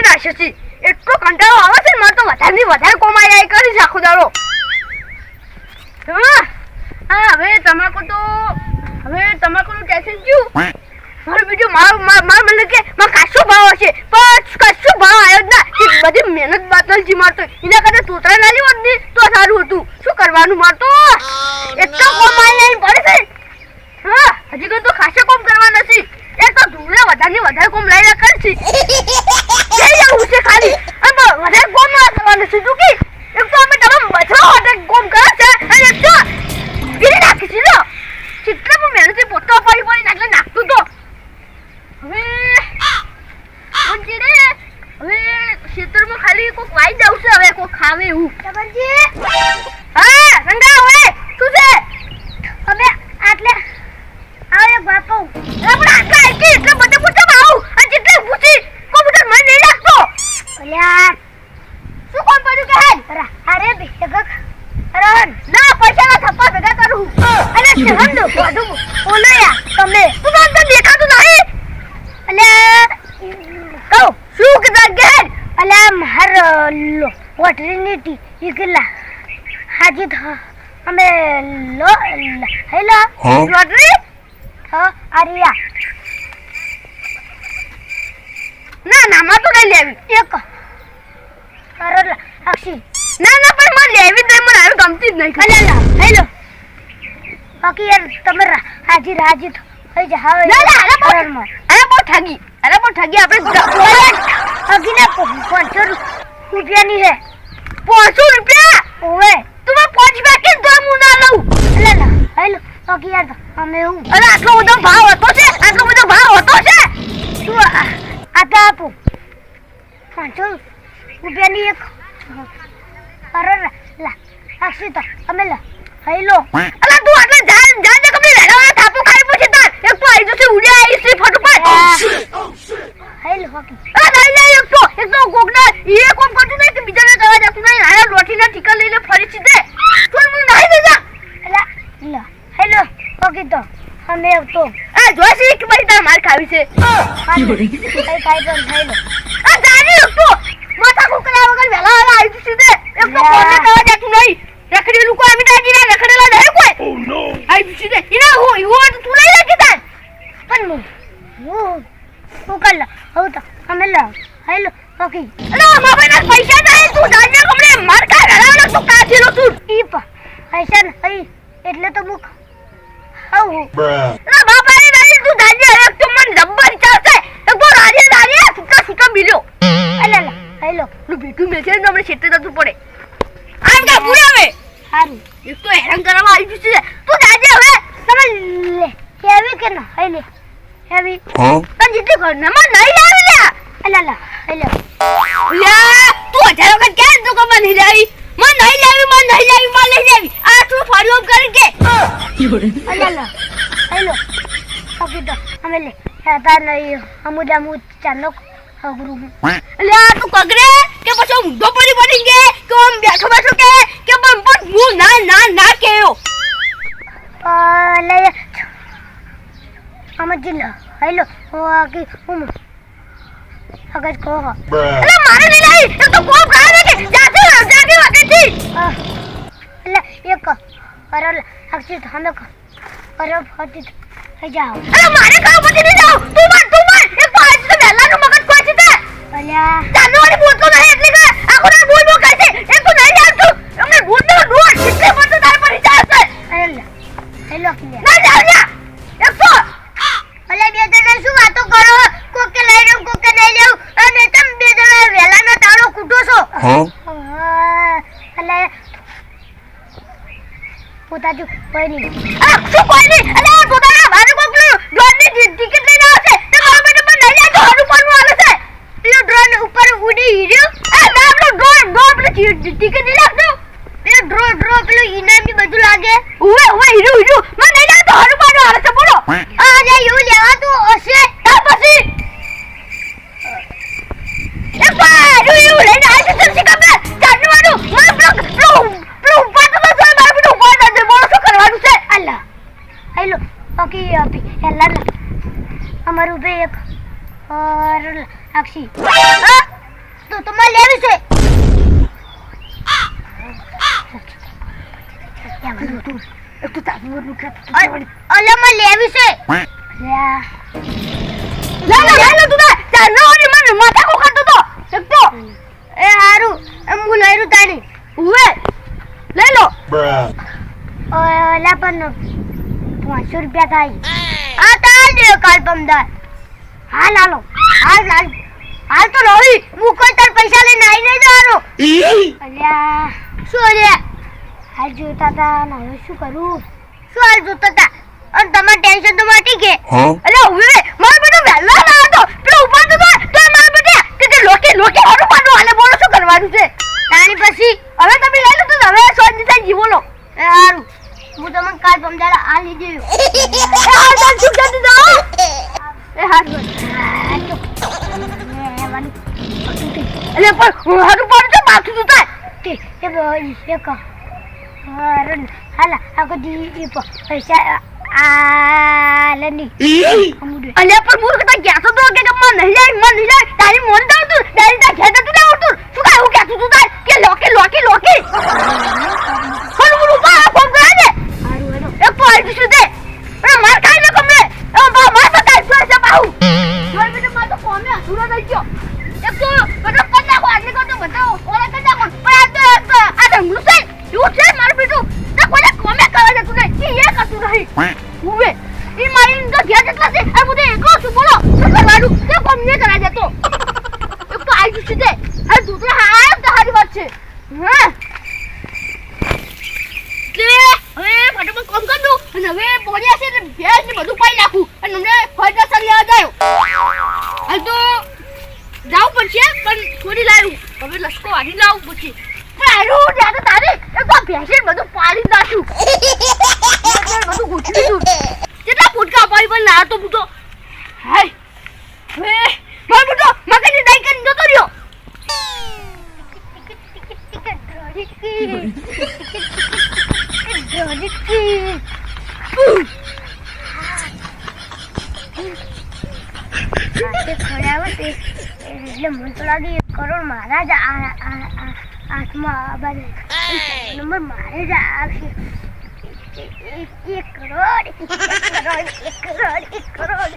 તો વીણી છે એટલો કંટાળો આવે છે મારે તો વધારે વધારે કોમાઈ જાય. કરીશ આખો દાડો. હા. હવે તમાકુ તો હવે તમાકુનું ટેન્શન કયું મારું બીજું મારું માર મને કે મારે કાશો ભાવ હશે. પણ કશું ભાવ આવ્યો જ ના. બધી મહેનત બાતલ જી મારતો એના કરતા તોતરા ના લેવો જ તો સારું હતું. શું કરવાનું મારતો એટલો કોમ આવી પડે છે હા હજી તો ખાસે કોમ કરવા નથી એ તો ધૂળે વધારે ને વધારે કોમ લઈને કરશે જઈ જવું છે ખાલી. અને વધારે કોમ ના કરવાનું છે. કે એક તો અમે તમે બચવા માટે કોમ કરે છે અને એક તો ગીરી નાખી છે લો ચિત્ર પણ મહેનત પોતો પડી પડી નાખલે નાખતું તો. હવે મંજીરે હવે ક્ષેત્રમાં ખાલી કોક વાઈ જાવ છે હવે કોક ખાવે એવું તબરજી હા રંગા ઓય શું છે હવે આટલે આવે બાપો આપણે આટલા આટલી એટલે બધે પૂછો આવું અને જેટલે પૂછી કોઈ પૂછો મને નહીં લાગતો અલ્યા શું કોણ પડ્યું કે હેલ અરે ભેગા અરે ના પૈસા ના થપ્પા ભેગા કરું બોલો યાર તમે તું તો દેખાતું નહીં. અલ્યા કહો શું કીધા ગેર અલ્યા માર લો વોટરીની ટી હાજી થા અમે લો હેલો લોટરી હા? આરિયા ના ના માં તો નહીં લેવી. એક. અરે અક્ષી ના પણ લેવી મને આવી ગમતી જ નહીં. અલે હેલો બાકી યાર તમે રાજી થો. થઈ જા હવે ના ના અરે બહુ અરે બહુ ઠગી. અરે બહુ ઠગી આપણે ઠગી ને પાંચસો રૂપિયાની હે. પાંચસો રૂપિયા? ઓવે. તું મને પાંચ રૂપિયા કે તો હું ના લઉં. એટલે ના હેલો બાકી યાર અમે હું અરે આટલો બધો ભાવ હતો છે? આટલો બધો ભાવ હતો છે? તું આ તો આપો. પાંચસો રૂપિયાની એક અરે લા તો. અમે લા હેલો અલા તું આટલે જાન જાન ને કબી રેડા થાપો ખાઈ પછી તાર. એક તો આઈ જશે ઉડ્યા આઈ છે ફટફટ. Hello hockey. આ નહીં નહીં એક તો એક તો કોકના એ કોમ કરતું નહીં કે બીજાને કરવા જતું નહીં. આયા લોઠીના ટીકા લઈને ફરી સીધે. તું મને નહીં દેજા અલા લા હેલો હોકી તો. અમે તો એ જોશી કે ભાઈ તાર માર ખાવી છે? કઈ કઈ પણ થઈ લો આ જાની તો. માથા કુકરા વગર વેલા આવી સીધે એક તો કોને કરવા જતું નહીં. રખડેલું કોઈ અમિતા ના રખડેલા નહીં કોઈ? આવી જશે દે ઇના હો ઈવો વોટ તું લઈ લે કે તાર. પણ હું હું હું કર હો તો અમે લા હેલો ઓકે. અરે મારા ના પૈસા હેવી કે ના હેલે હેવી પણ જેટલી ઘરનામાં નહીં લાવી લે. અલા લા હેલો યા તું હજાર વખત કે તું કે મને નહીં લાવી? નહીં લાવી મને નહીં લાવી મને નહીં લાવી. આ તું ફરી ઓમ કરી કે. અલા લા હેલો ઓકે તો અમે લે હતા નહીં. અમુદા મુ ચાનો અગરું હું આ તું કગરે કે પછી ઊંધો પડી પડી કે કે આમ બેઠો બેઠો કે? કે પણ પણ હું ના ના ના કેયો લે આમાં જિલ્લો હેલો ઓકે હું અગર કહો એટલે મારે એ તો કોમ કે વખતથી એટલે એક અરે અક્ષિત હમે અરે ફટી થઈ જાઓ. અરે મારે પછી નહીં જાઓ. તું માર તું માર. એક તો વહેલાનું મગજ અલ્યા. જાનવાની બોલતો નહીં એટલે કે આખો રાત બોલ બોલ કરે છે. તું તો નહીં આવતું અમને ભૂત નો રોજ કેટલે પડતો તારે પર વિચાર છે અરે હેલો ના જાવ જા એક તો અલે બે જણા શું વાતો કરો કોક કે લઈ લઉં કોક કે નહીં લેવું અને તમે બે જણા વહેલાનો તાળો છો અલે પોતાજી કોઈ નહીં આ શું કોઈ નહીં અલે આ પોતાના મારે કોક ડ્રોનની ટિકિટ લઈને આવશે તે મારા બેટા પર નહીં જાય તો હારું પાનું આલે છે પેલો ડ્રોન ઉપર ઉડી હીર્યો આ ના આપણો ડ્રોન ડ્રોન પેલો ટિકિટ નહીં લાગતો પેલો ડ્રો ડ્રો પેલો ઇનામ બી બધું લાગે ઉવે ઉવે હીરો હીરો મને નહીં લાગે તો હારું પાનું આલે છે બોલો આ જે એવું લેવાતું હશે ત્યાર પછી એ પાડું એવું લઈને આવી છે તમને ખબર જાનવાનું મારું પેલો પેલો પેલો ઉપાડતો તો જોઈ મારું બેટું ઉપાડતો જ બોલો શું કરવાનું છે અલ્લા હેલો ઓકે આપી હેલા અમારું બે એક ઓર અક્ષી તો તમારે લેવી છે એક તારું લેવી છે લે લે લે તું તા ચાનો ને મને માથા કો ખાતો તો એક તો એ હારું એમ હું લઈ રહ્યું તારી ઉવે લે લો Bruh. ઓલા પણ પાંચસો રૂપિયા થાય. હા તાર દે કાલ પમદાર હાલ હાલો. હાલ હાલ. હાલ તો રહી. હું કોઈ તાર પૈસા લઈને આવી નહીં જવાનો. અલ્યા. શું અલ્યા? હાલ જોતા તા ને હવે શું કરું? શું હાલ જોતા તા? અને તમાર ટેન્શન તો માટી કે. અલ્યા હું ઉવે મારો બેટો વહેલો ના હતો. પેલો ઉપર તો તો મારો બેટા કે કે લોકે લોકે હારું પાડો. હાલે બોલો શું કરવાનું છે? તાણી પછી. હવે તમે લઈ લો તો હવે સોજી જીવો લો. સારું હારું. હું તમને કાલ પમદાર આ લીધી એ હા. ચાલ ચૂપ જતી જાઓ એ હાથ અલે પણ હારું પાડું તો માથું તું થાય. તે એ એક હારું હાલા આ કદી પૈસા આ લની અમુડે અલે પણ મૂર્ખ તા ગયા તો કે કે મન નહીં જાય મન નહીં જાય તારી મોન દાવ તું તારી તા ઘેર તું આવતું. તું શું ઉવે એ મારી તો ઘેર જેટલા છે? આ બધે એકલો છું, બોલો. શું કરવાનું તે કોમ ને કરાય જતો એક તો આઈ જશે તે. તું તો હા તો હારી વાત છે. હા? એટલે હવે ફટાફટ કોમ કર દઉં. અને હવે પોણી હશે ને ભેજ ને બધું પાઈ નાખું. અને અમને સરી આ જાયો હાલ તો જાવું પડશે, પણ થોડી લાવ્યું હવે લસકો વાળી લાવું પછી. પણ આરું ત્યાં તો તારે એક તો ભેંસે બધું પાડી નાખ્યું. બધું ગોઠવી દીધું કેટલા ફૂટકા પાડી પણ ના તો પૂછો હાય હવે મારો પૂછો મગજની દાઈ કરીને જતો રહ્યો એટલે મને તો લાગે એક કરોડ મારા જ હાથમાં નંબર મારે જ આવશે એક- કરોડ એક કરોડ એક કરોડ એક crore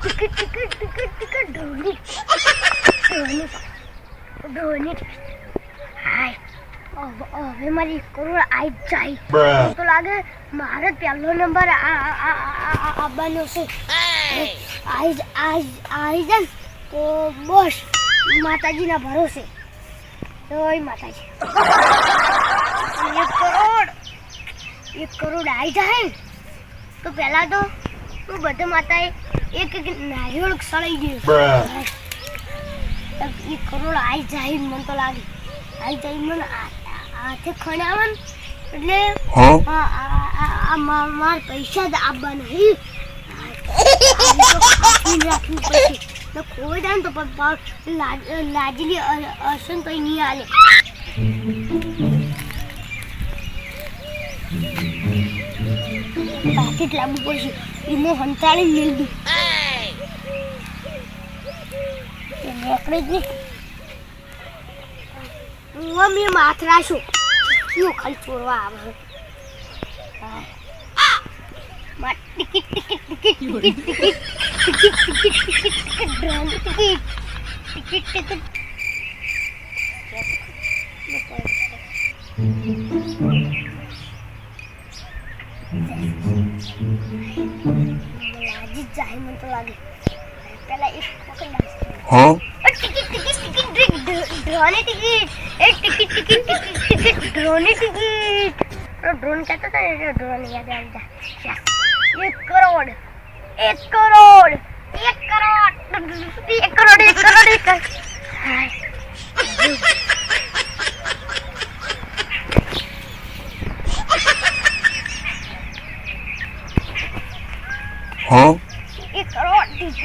ticket ticket ticket ticket ઢોલી ઢોલી હવે- મારી એક કરોડ આઈ જાય તો લાગે મારે પહેલો નંબર આવવાનો છે આઈ જ- આઈ જાય તો બસ માતાજીના ભરોસે માતાજી. એક કરોડ. એક કરોડ આવી જાય? તો પેલા તો હું બધા માતાએ એક એક નારિયેળ સળાઈ ગયું એક કરોડ આવી જાય મને તો લાગે. આવી જાય મને હાથે ખણાવન એટલે માર પૈસા જ આપવા નહીં રાખવું પડશે. તો પણ લાજ- લાજલી અસન તો નહીં હાલે. પાકીટ લાવવું પડશે. એમાં હંતાળી લઈ એ નીકળી જ હું મેં માથરા છું શું ખાલી ચોરવા આવે ticket ticket ticket ticket ticket ticket ticket ticket ticket drone ticket. Ticket ticket. લાગી itu lagi kalau itu bukan dasar huh? oh tikit tikit tikit tikit drone tikit eh tikit tikit tikit tikit drone tikit oh drone kata tadi itu drone ya ada ada ya एक करोड़ एक करोड़ एक करोड़ एक करोड़ एक करोड़ एक crore Huh?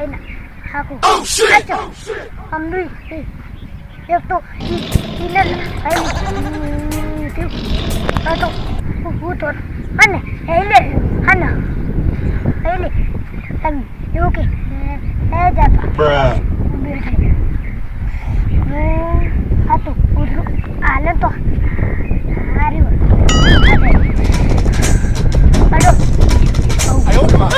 أين؟ حقه أجر أمري. إيه. يفتو إيه. إلى أين؟ أتو فوتور أنا. هيلي أنا. هيلي أم. يوكي. هذا أتو أتو أعلن تو. أعرف أتو أيوة